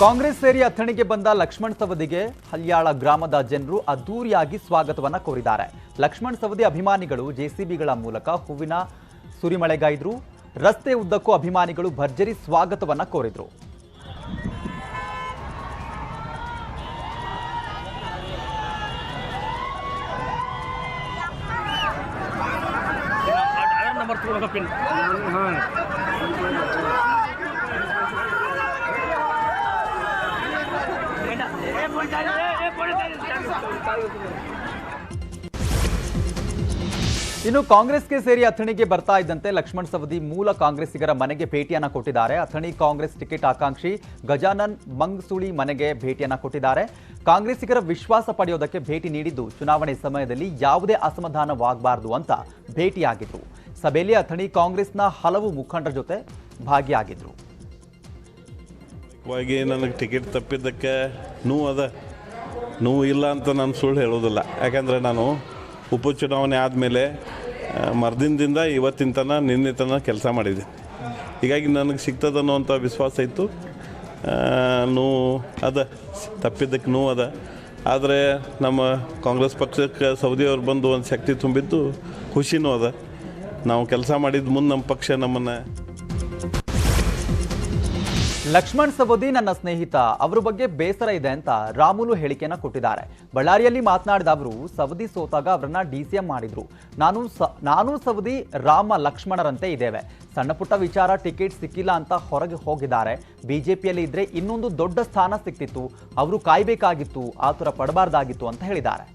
ಕಾಂಗ್ರೆಸ್ ಸೇರಿ ಅಥಣಿಗೆ ಬಂದ ಲಕ್ಷ್ಮಣ್ ಸವದಿಗೆ ಹಲ್ಯಾಳ ಗ್ರಾಮದ ಜನರು ಅದ್ದೂರಿಯಾಗಿ ಸ್ವಾಗತವನ್ನ ಕೋರಿದ್ದಾರೆ. ಲಕ್ಷ್ಮಣ್ ಸವದಿ ಅಭಿಮಾನಿಗಳು ಜೆಸಿಬಿಗಳ ಮೂಲಕ ಹೂವಿನ ಸುರಿಮಳೆಗೈದ್ರು ರಸ್ತೆ ಉದ್ದಕ್ಕೂ ಅಭಿಮಾನಿಗಳು ಭರ್ಜರಿ ಸ್ವಾಗತವನ್ನ ಕೋರಿದ್ರು. ಇನ್ನು ಕಾಂಗ್ರೆಸ್ಗೆ ಸೇರಿ ಅಥಣಿಗೆ ಬರ್ತಾ ಇದ್ದಂತೆ ಲಕ್ಷ್ಮಣ್ ಸವದಿ ಮೂಲ ಕಾಂಗ್ರೆಸ್ಸಿಗರ ಮನೆಗೆ ಭೇಟಿಯನ್ನ ಕೊಟ್ಟಿದ್ದಾರೆ ಅಥಣಿ ಕಾಂಗ್ರೆಸ್ ಟಿಕೆಟ್ ಆಕಾಂಕ್ಷಿ ಗಜಾನನ್ ಮಂಗ್ಸುಳಿ ಮನೆಗೆ ಭೇಟಿಯನ್ನ ಕೊಟ್ಟಿದ್ದಾರೆ ಕಾಂಗ್ರೆಸ್ಸಿಗರ ವಿಶ್ವಾಸ ಪಡೆಯೋದಕ್ಕೆ ಭೇಟಿ ನೀಡಿದ್ದು ಚುನಾವಣೆ ಸಮಯದಲ್ಲಿ ಯಾವುದೇ ಅಸಮಾಧಾನವಾಗಬಾರದು ಅಂತ ಭೇಟಿಯಾಗಿದ್ರು ಸಭೆಯಲ್ಲಿ ಅಥಣಿ ಕಾಂಗ್ರೆಸ್ನ ಹಲವು ಮುಖಂಡರ ಜೊತೆ ಭಾಗಿಯಾಗಿದ್ರು ವಾಗಿ ನನಗೆ ಟಿಕೆಟ್ ತಪ್ಪಿದ್ದಕ್ಕೆ ನೋವು ಅದ. ನೋವು ಇಲ್ಲ ಅಂತ ನಾನು ಸುಳ್ಳು ಹೇಳೋದಿಲ್ಲ. ಯಾಕಂದರೆ ನಾನು ಉಪಚುನಾವಣೆ ಆದಮೇಲೆ ಮರ್ದಿನದಿಂದ ಇವತ್ತಿನ ತನಕ ನಿನ್ನೆ ತನಕ ಕೆಲಸ ಮಾಡಿದ್ದೆ. ಹೀಗಾಗಿ ನನಗೆ ಸಿಗ್ತದೆ ಅನ್ನೋವಂಥ ವಿಶ್ವಾಸ ಇತ್ತು. ನೋವು ಅದ. ತಪ್ಪಿದ್ದಕ್ಕೆ ನೋವು ಅದ. ಆದರೆ ನಮ್ಮ ಕಾಂಗ್ರೆಸ್ ಪಕ್ಷಕ್ಕೆ ಸೌದಿಯವ್ರು ಬಂದು ಒಂದು ಶಕ್ತಿ ತುಂಬಿದ್ದು ಖುಷಿನೂ ಅದ. ನಾವು ಕೆಲಸ ಮಾಡಿದ ಮುಂದೆ ನಮ್ಮ ಪಕ್ಷ ನಮ್ಮನ್ನು ಲಕ್ಷ್ಮಣ್ ಸವದಿ ನನ್ನ ಸ್ನೇಹಿತ, ಅವರ ಬಗ್ಗೆ ಬೇಸರ ಇದೆ ಅಂತ ರಾಮುಲು ಹೇಳಿಕೆಯನ್ನ ಕೊಟ್ಟಿದ್ದಾರೆ. ಬಳ್ಳಾರಿಯಲ್ಲಿ ಮಾತನಾಡಿದ ಅವರು, ಸವದಿ ಸೋತಾಗ ಅವರನ್ನ ಡಿಸಿಎಂ ಮಾಡಿದ್ರು. ನಾನು ನಾನು ಸವದಿ, ರಾಮ ಲಕ್ಷ್ಮಣರಂತೆ ಇದ್ದೇವೆ. ಸಣ್ಣ ಪುಟ್ಟ ವಿಚಾರ, ಟಿಕೆಟ್ ಸಿಕ್ಕಿಲ್ಲ ಅಂತ ಹೊರಗೆ ಹೋಗಿದ್ದಾರೆ. ಬಿಜೆಪಿಯಲ್ಲಿ ಇದ್ರೆ ಇನ್ನೊಂದು ದೊಡ್ಡ ಸ್ಥಾನ ಸಿಕ್ತಿತ್ತು. ಅವರು ಕಾಯ್ಬೇಕಾಗಿತ್ತು, ಆತುರ ಪಡಬಾರ್ದಾಗಿತ್ತು ಅಂತ ಹೇಳಿದ್ದಾರೆ.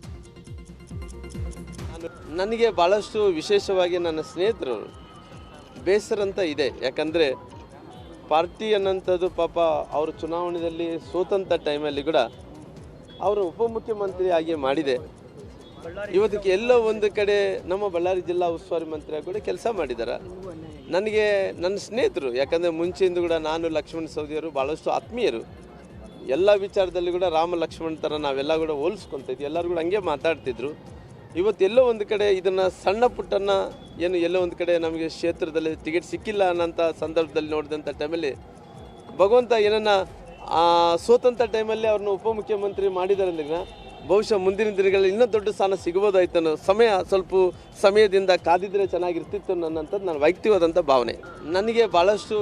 ನನಗೆ ಬಹಳಷ್ಟು ವಿಶೇಷವಾಗಿ ನನ್ನ ಸ್ನೇಹಿತರು ಬೇಸರ ಅಂತ ಇದೆ. ಯಾಕಂದರೆ ಪಾರ್ಟಿ ಅನ್ನೋಂಥದ್ದು ಪಾಪ ಅವರು ಚುನಾವಣೆಯಲ್ಲಿ ಸೋತಂಥ ಟೈಮಲ್ಲಿ ಕೂಡ ಅವರು ಉಪಮುಖ್ಯಮಂತ್ರಿ ಆಗಿ ಮಾಡಿದೆ. ಇವತ್ತಿಗೆ ಎಲ್ಲೋ ಒಂದು ಕಡೆ ನಮ್ಮ ಬಳ್ಳಾರಿ ಜಿಲ್ಲಾ ಉಸ್ತುವಾರಿ ಮಂತ್ರಿಯಾಗಿ ಕೂಡ ಕೆಲಸ ಮಾಡಿದ್ದಾರೆ ನನಗೆ ನನ್ನ ಸ್ನೇಹಿತರು, ಯಾಕಂದರೆ ಮುಂಚೆಯಿಂದ ಕೂಡ ನಾನು ಲಕ್ಷ್ಮಣ ಸೌದಿಯವರು ಭಾಳಷ್ಟು ಆತ್ಮೀಯರು. ಎಲ್ಲ ವಿಚಾರದಲ್ಲಿ ಕೂಡ ರಾಮ ಲಕ್ಷ್ಮಣ್ ಥರ ನಾವೆಲ್ಲ ಕೂಡ ಹೋಲಿಸ್ಕೊತಿದ್ವಿ ಎಲ್ಲರೂ ಕೂಡ ಹಂಗೆ ಮಾತಾಡ್ತಿದ್ರು. ಇವತ್ತೆಲ್ಲೋ ಒಂದು ಕಡೆ ಇದನ್ನು ಸಣ್ಣ ಪುಟ್ಟನ್ನ ಏನು ಎಲ್ಲೋ ಒಂದು ಕಡೆ ನಮಗೆ ಕ್ಷೇತ್ರದಲ್ಲಿ ಟಿಕೆಟ್ ಸಿಕ್ಕಿಲ್ಲ ಅನ್ನೋಂಥ ಸಂದರ್ಭದಲ್ಲಿ ನೋಡಿದಂಥ ಟೈಮಲ್ಲಿ ಭಗವಂತ ಏನನ್ನ ಸೋತಂಥ ಟೈಮಲ್ಲಿ ಅವ್ರನ್ನ ಉಪಮುಖ್ಯಮಂತ್ರಿ ಅಂದ್ರೆ ಬಹುಶಃ ಮುಂದಿನ ದಿನಗಳಲ್ಲಿ ಇನ್ನೂ ದೊಡ್ಡ ಸ್ಥಾನ ಸಿಗಬಹುದಾಯ್ತು ಅನ್ನೋ ಸಮಯ ಸ್ವಲ್ಪ ಸಮಯದಿಂದ ಕಾದಿದ್ರೆ ಚೆನ್ನಾಗಿರ್ತಿತ್ತು ಅನ್ನೋಂಥದ್ದು ನನ್ನ ವೈಯಕ್ತಿಕವಾದಂಥ ಭಾವನೆ. ನನಗೆ ಭಾಳಷ್ಟು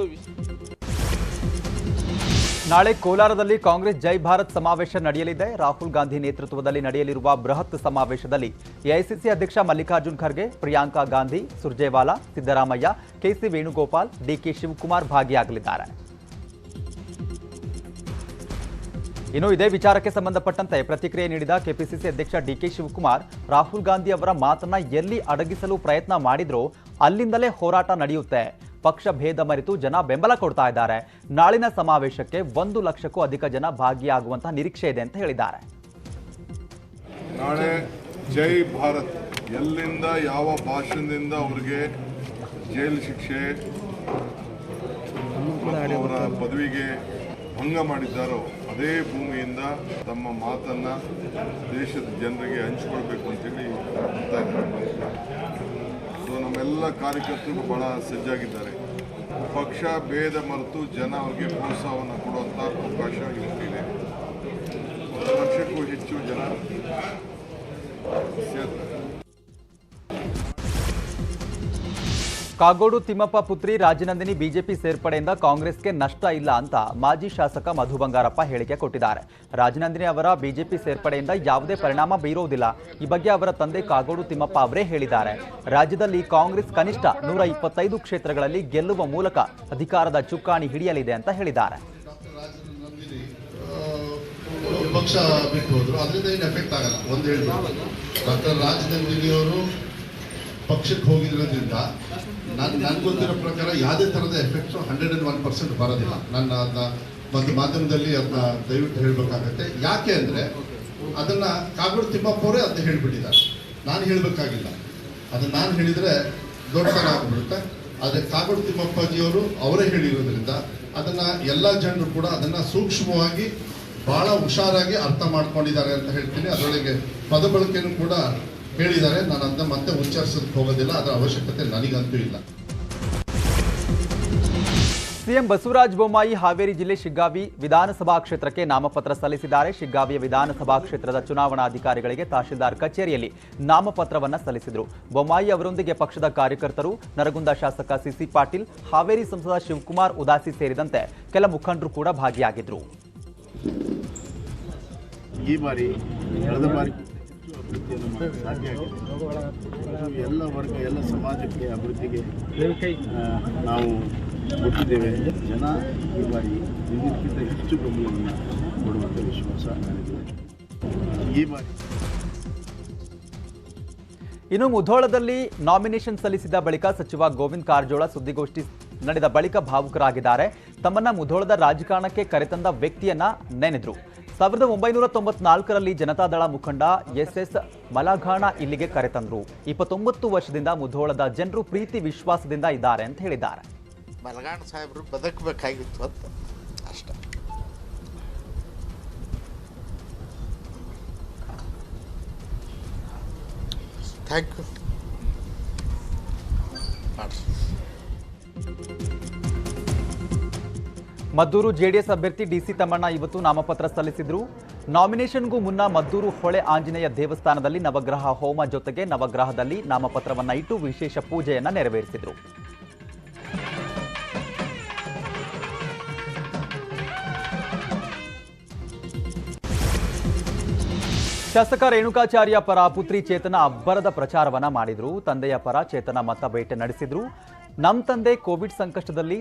ನಾಳೆ ಕೋಲಾರದಲ್ಲಿ ಕಾಂಗ್ರೆಸ್ ಜೈ ಭಾರತ್ ಸಮಾವೇಶ ನಡೆಯಲಿದೆ. ರಾಹುಲ್ ಗಾಂಧಿ ನೇತೃತ್ವದಲ್ಲಿ ನಡೆಯಲಿರುವ ಬೃಹತ್ ಸಮಾವೇಶದಲ್ಲಿ ಎಐಸಿಸಿ ಅಧ್ಯಕ್ಷ ಮಲ್ಲಿಕಾರ್ಜುನ್ ಖರ್ಗೆ, ಪ್ರಿಯಾಂಕಾ ಗಾಂಧಿ, ಸುರ್ಜೇವಾಲಾ, ಸಿದ್ದರಾಮಯ್ಯ, ಕೆಸಿ ವೇಣುಗೋಪಾಲ್, ಡಿಕೆ ಶಿವಕುಮಾರ್ ಭಾಗಿಯಾಗಲಿದ್ದಾರೆ. ಇನ್ನು ಇದೇ ವಿಚಾರಕ್ಕೆ ಸಂಬಂಧಪಟ್ಟಂತೆ ಪ್ರತಿಕ್ರಿಯೆ ನೀಡಿದ ಕೆಪಿಸಿಸಿ ಅಧ್ಯಕ್ಷ ಡಿಕೆ ಶಿವಕುಮಾರ್, ರಾಹುಲ್ ಗಾಂಧಿ ಅವರ ಮಾತನ್ನ ಎಲ್ಲಿ ಅಡಗಿಸಲು ಪ್ರಯತ್ನ ಮಾಡಿದ್ರೂ ಅಲ್ಲಿಂದಲೇ ಹೋರಾಟ ನಡೆಯುತ್ತೆ. ಪಕ್ಷ ಭೇದ ಮರೆತು ಜನ ಬೆಂಬಲ ಕೊಡ್ತಾ ಇದ್ದಾರೆ. ನಾಳಿನ ಸಮಾವೇಶಕ್ಕೆ ಒಂದು ಲಕ್ಷಕ್ಕೂ ಅಧಿಕ ಜನ ಭಾಗಿಯಾಗುವಂತಹ ನಿರೀಕ್ಷೆ ಇದೆ ಅಂತ ಹೇಳಿದ್ದಾರೆ. ನಾಳೆ ಜೈ ಭಾರತ್. ಎಲ್ಲಿಂದ ಯಾವ ಭಾಷಣದಿಂದ ಅವರಿಗೆ ಜೈಲು ಶಿಕ್ಷೆ ಅವರ ಪದವಿಗೆ ಭಂಗ ಮಾಡಿದ್ದಾರೋ ಅದೇ ಭೂಮಿಯಿಂದ ತಮ್ಮ ಮಾತನ್ನ ದೇಶದ ಜನರಿಗೆ ಹಂಚಿಕೊಳ್ಬೇಕು ಅಂತ ಇದ್ದಾರೆ ನಮ್ಮೆಲ್ಲ ಕಾರ್ಯಕರ್ತರು ಬಹಳ ಸಜ್ಜಾಗಿದ್ದಾರೆ. ಪಕ್ಷ ಭೇದ ಮರೆತು ಜನ ಅವರಿಗೆ ಪ್ರೋತ್ಸಾಹವನ್ನು ಕೊಡುವಂಥ ಅವಕಾಶ ಇರುತ್ತಿದೆ ಒಂದು ಲಕ್ಷಕ್ಕೂ ಹೆಚ್ಚು ಜನ ಕಾಗೋಡು ತಿಮ್ಮಪ್ಪ ಪುತ್ರಿ ರಾಜನಂದಿನಿ ಬಿಜೆಪಿ ಸೇರ್ಪಡೆಯಿಂದ ಕಾಂಗ್ರೆಸ್ಗೆ ನಷ್ಟ ಇಲ್ಲ ಅಂತ ಮಾಜಿ ಶಾಸಕ ಮಧು ಬಂಗಾರಪ್ಪ ಹೇಳಿಕೆ ಕೊಟ್ಟಿದ್ದಾರೆ. ರಾಜನಂದಿನಿ ಅವರ ಬಿಜೆಪಿ ಸೇರ್ಪಡೆಯಿಂದ ಯಾವುದೇ ಪರಿಣಾಮ ಬೀರೋದಿಲ್ಲ ಈ ಬಗ್ಗೆ ಅವರ ತಂದೆ ಕಾಗೋಡು ತಿಮ್ಮಪ್ಪ ಅವರೇ ಹೇಳಿದ್ದಾರೆ. ರಾಜ್ಯದಲ್ಲಿ ಕಾಂಗ್ರೆಸ್ ಕನಿಷ್ಠ ನೂರ ಇಪ್ಪತ್ತೈದು ಕ್ಷೇತ್ರಗಳಲ್ಲಿ ಗೆಲ್ಲುವ ಮೂಲಕ ಅಧಿಕಾರದ ಚುಕ್ಕಾಣಿ ಹಿಡಿಯಲಿದೆ ಅಂತ ಹೇಳಿದ್ದಾರೆ. ಪಕ್ಷ ಬಿಟ್ಟು ಹೋದ್ರು. ಅದರಿಂದ ಏನು ಎಫೆಕ್ಟ್ ಆಗಲ್ಲ? ಒಂದು ಡಾಕ್ಟರ್ ರಾಜನಂದಿನಿ ಅವರು ಪಕ್ಷಕ್ಕೆ ಹೋಗಿರೋದ್ರಿಂದ ನಾನು ನನ್ಗೆ ಗೊತ್ತಿರೋ ಪ್ರಕಾರ ಯಾವುದೇ ಥರದ effects hundred and one percent ಬರೋದಿಲ್ಲ. ನನ್ನ ಅದನ್ನ ಮತ್ತು ಮಾಧ್ಯಮದಲ್ಲಿ ಅದನ್ನ ದಯವಿಟ್ಟು ಹೇಳಬೇಕಾಗತ್ತೆ. ಯಾಕೆ ಅಂದರೆ ಅದನ್ನು ಕಾಗೋಡು ತಿಮ್ಮಪ್ಪವರೇ ಅದನ್ನ ಹೇಳಿಬಿಟ್ಟಿದ್ದಾರೆ. ನಾನು ಹೇಳಬೇಕಾಗಿಲ್ಲ. ಅದನ್ನು ನಾನು ಹೇಳಿದರೆ ದೊಡ್ಡತನ ಆಗಿಬಿಡುತ್ತೆ. ಆದರೆ ಕಾಗೋಡು ತಿಮ್ಮಪ್ಪಾಜಿಯವರು ಅವರೇ ಹೇಳಿರೋದ್ರಿಂದ ಅದನ್ನು ಎಲ್ಲ ಜನರು ಕೂಡ ಅದನ್ನು ಸೂಕ್ಷ್ಮವಾಗಿ ಬಹಳ ಹುಷಾರಾಗಿ ಅರ್ಥ ಮಾಡ್ಕೊಂಡಿದ್ದಾರೆ ಅಂತ ಹೇಳ್ತೀನಿ. ಅದರೊಳಗೆ ಪದ ಬಳಕೆನೂ ಕೂಡ ಹೇಳಿದ್ದಾರೆ. ನಾನು ಅದನ್ನ ಮತ್ತೆ ಉಚ್ಚರಿಸೋದಕ್ಕೆ ಹೋಗೋದಿಲ್ಲ. ಅದರ ಅವಶ್ಯಕತೆ ನನಗಂತೂ ಇಲ್ಲ. ಸಿಎಂ ಬಸವರಾಜ ಬೊಮ್ಮಾಯಿ ಹಾವೇರಿ ಜಿಲ್ಲೆ ಶಿಗ್ಗಾವಿ ವಿಧಾನಸಭಾ ಕ್ಷೇತ್ರಕ್ಕೆ ನಾಮಪತ್ರ ಸಲ್ಲಿಸಿದ್ದಾರೆ. ಶಿಗ್ಗಾವಿಯ ವಿಧಾನಸಭಾ ಕ್ಷೇತ್ರದ ಚುನಾವಣಾಧಿಕಾರಿಗಳಿಗೆ ತಹಶೀಲ್ದಾರ್ ಕಚೇರಿಯಲ್ಲಿ ನಾಮಪತ್ರವನ್ನು ಸಲ್ಲಿಸಿದರು. ಬೊಮ್ಮಾಯಿ ಅವರೊಂದಿಗೆ ಪಕ್ಷದ ಕಾರ್ಯಕರ್ತರು ನರಗುಂದ ಶಾಸಕ ಸಿಸಿ ಪಾಟೀಲ್ ಹಾವೇರಿ ಸಂಸದ ಶಿವಕುಮಾರ್ ಉದಾಸಿ ಸೇರಿದಂತೆ ಕೆಲ ಮುಖಂಡರು ಕೂಡ ಭಾಗಿಯಾಗಿದ್ರು. ಅಭಿವೃದ್ಧಿಯನ್ನು ಮಾಡಲು ಸಾಧ್ಯ ಆಗಿದೆ ಎಲ್ಲ ವರ್ಗ, ಎಲ್ಲ ಸಮಾಜಕ್ಕೆ, ಅಭಿವೃದ್ಧಿಗೆ ನಾವು ಕೊಟ್ಟಿದ್ದೇವೆ. ಜನ ಈ ಬಾರಿ ಇದಕ್ಕಿಂತ ಹೆಚ್ಚು ಬೆಂಬಲವನ್ನು ಕೊಡುವಂಥ ವಿಶ್ವಾಸ ನನಗಿದೆ. ಈ ಬಾರಿ ಇನ್ನು ಮುಧೋಳದಲ್ಲಿ ನಾಮಿನೇಷನ್ ಸಲ್ಲಿಸಿದ ಬಳಿಕ ಸಚಿವ ಗೋವಿಂದ್ ಕಾರಜೋಳ ಸುದ್ದಿಗೋಷ್ಠಿ ನಡೆದ ಬಳಿಕ ಭಾವುಕರಾಗಿದ್ದಾರೆ. ತಮ್ಮನ್ನ ಮುಧೋಳದ ರಾಜಕಾರಣಕ್ಕೆ ಕರೆತಂದ ವ್ಯಕ್ತಿಯನ್ನ ನೆನೆದ್ರು. ಸಾವಿರದ ಒಂಬೈನೂರ ತೊಂಬತ್ನಾಲ್ಕರಲ್ಲಿ ಜನತಾದಳ ಮುಖಂಡ ಎಸ್ ಎಸ್ ಮಲಘಾಣ ಇಲ್ಲಿಗೆ ಕರೆತಂದ್ರು. ಇಪ್ಪತ್ತೊಂಬತ್ತು ವರ್ಷದಿಂದ ಮುಧೋಳದ ಜನರು ಪ್ರೀತಿ ವಿಶ್ವಾಸದಿಂದ ಇದ್ದಾರೆ ಅಂತ ಹೇಳಿದ್ದಾರೆ. ಮಲಗಾಣ ಸಾಹೇಬರು ಬದುಕಬೇಕಾಗಿತ್ತು ಅಂತ. ಅಷ್ಟ. ಥ್ಯಾಂಕ್ ಯು ಮದ್ದೂರು ಜೆಡಿಎಸ್ ಅಭ್ಯರ್ಥಿ ಡಿಸಿ ತಮ್ಮಣ್ಣ ಇವತ್ತು ನಾಮಪತ್ರ ಸಲ್ಲಿಸಿದ್ರು. ನಾಮಿನೇಷನ್ಗೂ ಮುನ್ನ ಮದ್ದೂರು ಹೊಳೆ ಆಂಜನೇಯ ದೇವಸ್ಥಾನದಲ್ಲಿ ನವಗ್ರಹ ಹೋಮ ಜೊತೆಗೆ ನವಗ್ರಹದಲ್ಲಿ ನಾಮಪತ್ರವನ್ನ ಇಟ್ಟು ವಿಶೇಷ ಪೂಜೆಯನ್ನು ನೆರವೇರಿಸಿದರು. ಶಾಸಕ ರೇಣುಕಾಚಾರ್ಯ ಪರ ಪುತ್ರಿ ಚೇತನ ಅಬ್ಬರದ ಪ್ರಚಾರವನ್ನ ಮಾಡಿದ್ರು. ತಂದೆಯ ಪರ ಚೇತನ ಮತ ಬೇಟೆ ನಡೆಸಿದ್ರು. ನಮ್ಮ ತಂದೆ ಕೋವಿಡ್ ಸಂಕಷ್ಟದಲ್ಲಿ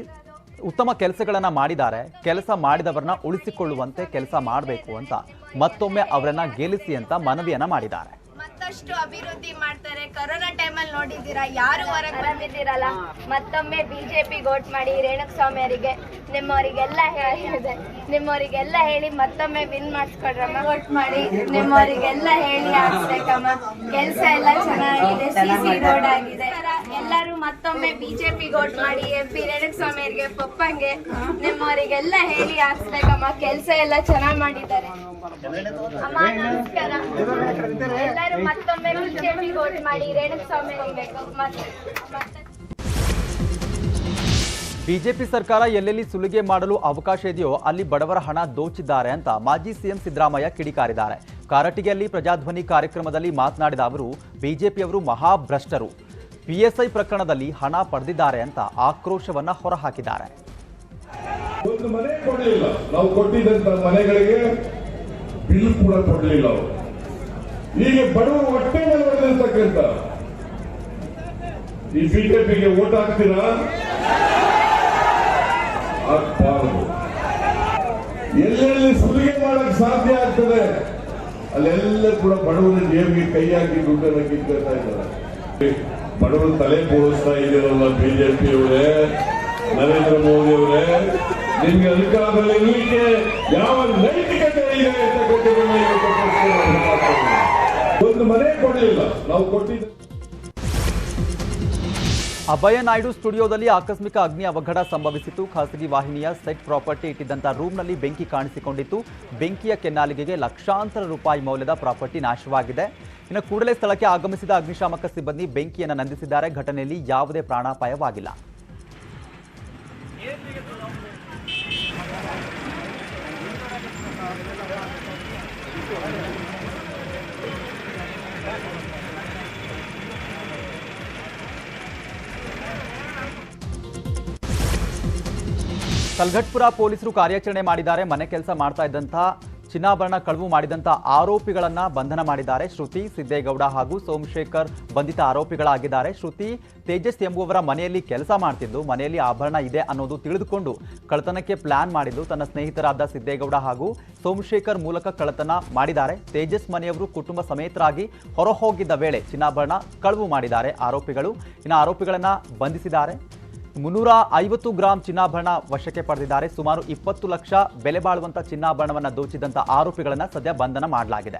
ಉತ್ತಮ ಕೆಲಸಗಳನ್ನ ಮಾಡಿದ್ದಾರೆ ಕೆಲಸ ಮಾಡಿದವರನ್ನ ಉಳಿಸಿಕೊಳ್ಳುವಂತೆ ಕೆಲಸ ಮಾಡಬೇಕು ಅಂತ ಮತ್ತೊಮ್ಮೆ ಅವರನ್ನ ಗೆಲ್ಲಿಸಿ ಅಂತ ಮನವಿಯನ್ನ ಮಾಡಿದ್ದಾರೆ. ಮತ್ತಷ್ಟು ಅಭಿವೃದ್ಧಿ ಮಾಡ್ತಾರೆ. ಕೊರೋನಾ ಟೈಮಲ್ಲಿ ನೋಡಿದ್ದೀರಾ ಯಾರು ಹೊರಗೆ ಬಂದಿದ್ದೀರಲ್ಲ? ಮತ್ತೊಮ್ಮೆ ಬಿಜೆಪಿ ವೋಟ್ ಮಾಡಿ ರೇಣುಕಸ್ವಾಮಿ ಸ್ವಾಮಿಯವರಿಗೆ ನಿಮ್ಮವರಿಗೆಲ್ಲ ಹೇಳಿದೆ. ನಿಮ್ಮವರಿಗೆಲ್ಲ ಹೇಳಿ ಮತ್ತೊಮ್ಮೆ ವಿನ್ ಮಾಡಿಸ್ಕೊಡ್ರಮ್ಮ. ವೋಟ್ ಮಾಡಿ ನಿಮ್ಮವರಿಗೆಲ್ಲ ಹೇಳಿ ಹಾಕ್ಬೇಕಮ್ಮ ಕೆಲಸ ಎಲ್ಲ ಚೆನ್ನಾಗಿದೆ ಸಿ ಸಿ ರೋಡ್ ಆಗಿದೆ. ಮತ್ತೊಮ್ಮೆ ಬಿಜೆಪಿ ವೋಟ್ ಮಾಡಿ ಎಂ ಪಿ ಸ್ವಾಮಿಯವರಿಗೆ ಪಪ್ಪಂಗೆ ನಿಮ್ಮವರಿಗೆಲ್ಲ ಹೇಳಿ ಹಾಕ್ಸ್ಬೇಕಮ್ಮ. ಕೆಲಸ ಎಲ್ಲ ಚೆನ್ನಾಗಿ ಮಾಡಿದ್ದಾರೆ. ಅಮ್ಮ, ನಮಸ್ಕಾರ. ಎಲ್ಲರೂ ಮತ್ತೊಮ್ಮೆ ಬಿಜೆಪಿ ವೋಟ್ ಮಾಡಿ ರೇಣುಕಸ್ವಾಮಿ ಹೋಗ್ಬೇಕು ಮತ್ತೆ ಬಿಜೆಪಿ ಸರ್ಕಾರ ಎಲ್ಲೆಲ್ಲಿ ಸುಲಿಗೆ ಮಾಡಲು ಅವಕಾಶ ಇದೆಯೋ ಅಲ್ಲಿ ಬಡವರ ಹಣ ದೋಚಿದ್ದಾರೆ ಅಂತ ಮಾಜಿ ಸಿಎಂ ಸಿದ್ದರಾಮಯ್ಯ ಕಿಡಿಕಾರಿದ್ದಾರೆ. ಕಾರಟಿಗೆಯಲ್ಲಿ ಪ್ರಜಾಧ್ವನಿ ಕಾರ್ಯಕ್ರಮದಲ್ಲಿ ಮಾತನಾಡಿದ ಅವರು ಬಿಜೆಪಿಯವರು ಮಹಾಭ್ರಷ್ಟರು. ಪಿಎಸ್ಐ ಪ್ರಕರಣದಲ್ಲಿ ಹಣ ಪಡೆದಿದ್ದಾರೆ ಅಂತ ಆಕ್ರೋಶವನ್ನ ಹೊರಹಾಕಿದ್ದಾರೆ. ಒಂದು ಬಿಲ್ ಕೂಡ ಬಡವರು ಈ ಎಲ್ಲೆಲ್ಲಿ ಸುಲಿಗೆ ಮಾಡಕ್ ಸಾಧ್ಯ ಆಗ್ತದೆ, ಅಲ್ಲೆಲ್ಲ ಕೂಡ ಬಡವರ ಜೇಬಿಗೆ ಕೈ ಹಾಕಿ ದುಡ್ಡನ್ನು ಕಿತ್ಕೊಳ್ತಾ ಇದ್ದಾರೆ. ಬಡವರು ತಲೆ ಬೋಳಿಸ್ತಾ ಇದ್ದೀರಲ್ಲ ಬಿಜೆಪಿಯವರೇ ನರೇಂದ್ರ ಮೋದಿ ಅವರೇ? ನಿಮ್ಗೆ ಅಧಿಕಾರದಲ್ಲಿ ಇರಲಿಕ್ಕೆ ಯಾವ ನೈತಿಕತೆ ಇದೆ ಅಂತ ಮಾಡಬೇಕಾಗ್ತದೆ. ಒಂದು ಮನೆ ಕೊಡಲಿಲ್ಲ. ನಾವು ಕೊಟ್ಟಿದ್ದ ಅಭಯ ನಾಯ್ಡು ಸ್ಟುಡಿಯೋದಲ್ಲಿ ಆಕಸ್ಮಿಕ ಅಗ್ನಿ ಅವಘಡ ಸಂಭವಿಸಿತು ಖಾಸಗಿ ವಾಹಿನಿಯ ಸೆಟ್ ಪ್ರಾಪರ್ಟಿ ಇಟ್ಟಿದ್ದಂಥ ರೂಮ್ನಲ್ಲಿ ಬೆಂಕಿ ಕಾಣಿಸಿಕೊಂಡಿತ್ತು. ಬೆಂಕಿಯ ಕೆನ್ನಾಲಿಗೆಗೆ ಲಕ್ಷಾಂತರ ರೂಪಾಯಿ ಮೌಲ್ಯದ ಪ್ರಾಪರ್ಟಿ ನಾಶವಾಗಿದೆ. ಇನ್ನು ಕೂಡಲೇ ಸ್ಥಳಕ್ಕೆ ಆಗಮಿಸಿದ ಅಗ್ನಿಶಾಮಕ ಸಿಬ್ಬಂದಿ ಬೆಂಕಿಯನ್ನು ನಂದಿಸಿದ್ದಾರೆ. ಘಟನೆಯಲ್ಲಿ ಯಾವುದೇ ಪ್ರಾಣಾಪಾಯವಾಗಿಲ್ಲ. ಕಲ್ಘಟ್ಪುರ ಪೊಲೀಸರು ಕಾರ್ಯಾಚರಣೆ ಮಾಡಿದ್ದಾರೆ. ಮನೆ ಕೆಲಸ ಮಾಡ್ತಾ ಇದ್ದಂಥ ಚಿನ್ನಾಭರಣ ಕಳವು ಮಾಡಿದಂಥ ಆರೋಪಿಗಳನ್ನ ಬಂಧನ ಮಾಡಿದ್ದಾರೆ. ಶ್ರುತಿ ಸಿದ್ದೇಗೌಡ ಹಾಗೂ ಸೋಮಶೇಖರ್ ಬಂಧಿತ ಆರೋಪಿಗಳಾಗಿದ್ದಾರೆ. ಶ್ರುತಿ ತೇಜಸ್ ಎಂಬುವವರ ಮನೆಯಲ್ಲಿ ಕೆಲಸ ಮಾಡ್ತಿದ್ದು, ಮನೆಯಲ್ಲಿ ಆಭರಣ ಇದೆ ಅನ್ನೋದು ತಿಳಿದುಕೊಂಡು ಕಳತನಕ್ಕೆ ಪ್ಲಾನ್ ಮಾಡಿದ್ದು ತನ್ನ ಸ್ನೇಹಿತರಾದ ಸಿದ್ದೇಗೌಡ ಹಾಗೂ ಸೋಮಶೇಖರ್ ಮೂಲಕ ಕಳ್ಳತನ ಮಾಡಿದ್ದಾರೆ. ತೇಜಸ್ ಮನೆಯವರು ಕುಟುಂಬ ಸಮೇತರಾಗಿ ಹೊರಹೋಗಿದ್ದ ವೇಳೆ ಚಿನ್ನಾಭರಣ ಕಳವು ಮಾಡಿದ್ದಾರೆ. ಆರೋಪಿಗಳು ಇನ್ನು ಆರೋಪಿಗಳನ್ನು ಬಂಧಿಸಿದ್ದಾರೆ. ಮುನ್ನೂರ ಐವತ್ತು ಗ್ರಾಂ ಚಿನ್ನಾಭರಣ ವಶಕ್ಕೆ ಪಡೆದಿದ್ದಾರೆ. ಸುಮಾರು ಇಪ್ಪತ್ತು ಲಕ್ಷ ಬೆಲೆ ಬಾಳುವಂತ ಚಿನ್ನಾಭರಣವನ್ನು ದೋಚಿದಂತ ಆರೋಪಿಗಳನ್ನು ಸದ್ಯ ಬಂಧನ ಮಾಡಲಾಗಿದೆ.